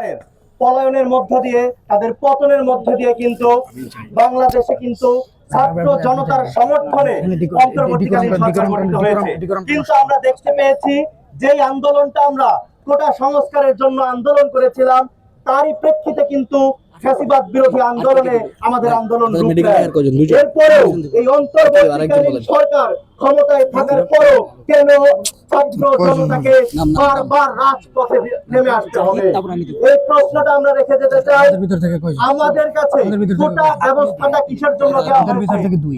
সরকারের পলায়নের মধ্য দিয়ে তাদের পতনের মধ্য দিয়ে কিন্তু বাংলাদেশে কিন্তু ছাত্র জনতার সমর্থনে অন্তর্বর্তীকালীন সরকার গঠিত হয়েছে। কিন্তু আমরা দেখতে পেয়েছি যে আন্দোলনটা আমরা কোটা সংস্কারের জন্য আন্দোলন করেছিলাম তারই প্রেক্ষিতে কিন্তু ফ্যাসিবাদ বিরোধী আন্দোলনে আমাদের আন্দোলন এরপরেও এই অন্তর্বর্তীকালীন সরকার ক্ষমতায় থাকার পরও কেন ছাত্র জনতাকে বারবার রাজপথে নেমে আসতে হবে? এই প্রশ্নটা আমরা রেখে যেতে চাই? আমাদের কাছে গোটা? ব্যবস্থাটা কিসের জন্য দেওয়া হয়েছে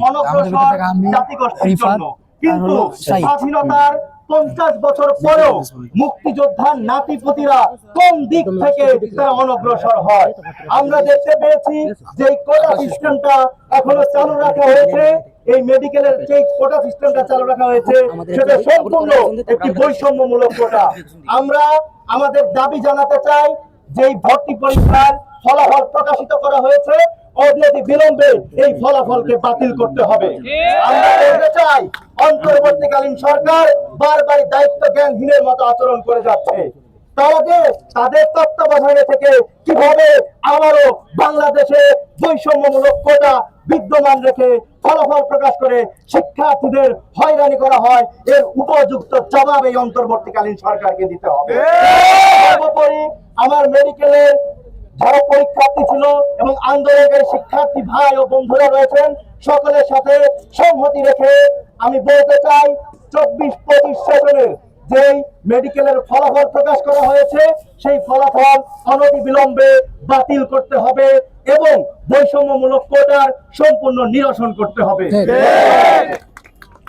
অনগ্রসর জাতিগোষ্ঠীর জন্য। কিন্তু। স্বাধীনতার পঞ্চাশ বছর পরেও মুক্তিযোদ্ধার নাতিপুতিরা কোন দিক থেকে তারা অনগ্রসর হয়? আমরা দেখতে পেয়েছি যে কোটা সিস্টেমটা এখনও চালু রাখা হয়েছে। এই মেডিকেলের যে কোটা সিস্টেমটা চালু রাখা হয়েছে, সেটা সম্পূর্ণ একটি বৈষম্যমূলক কোটা। আমরা আমাদের দাবি জানাতে চাই যে ভর্তি পরীক্ষার ফলাফল প্রকাশিত করা হয়েছে। অবনতি বিলম্বে এই ফলাফলকে বাতিল করতে হবে। আমরা বলতে চাই, অন্তর্বর্তীকালীন সরকার বারবার দায়িত্ব জ্ঞানহীনের মতো আচরণ করে যাচ্ছে। তাদের তাদের তত্ত্বাবধানে থেকে কীভাবে আবারও বাংলাদেশে বৈষম্যমূলক কোটা বিদ্যমান রেখে ফলাফল প্রকাশ করে শিক্ষার্থীদের হয়রানি করা হয়, এর উপযুক্ত জবাব এই অন্তর্বর্তীকালীন সরকারকে দিতে হবে। সর্বোপরি আমার মেডিকেলের যারা পরীক্ষার্থী ছিল এবং আন্দোলনকারী শিক্ষার্থী ভাই ও বন্ধুরা রয়েছেন, সকলের সাথে সংহতি রেখে আমি বলতে চাই চব্বিশ পঁচিশ সেশনের যেই মেডিকেলের ফলাফল প্রকাশ করা হয়েছে সেই ফলাফল অনতিবিলম্বে বাতিল করতে হবে এবং বৈষম্যমূলক কোটার সম্পূর্ণ নিরসন করতে হবে।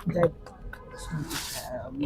ঠিক।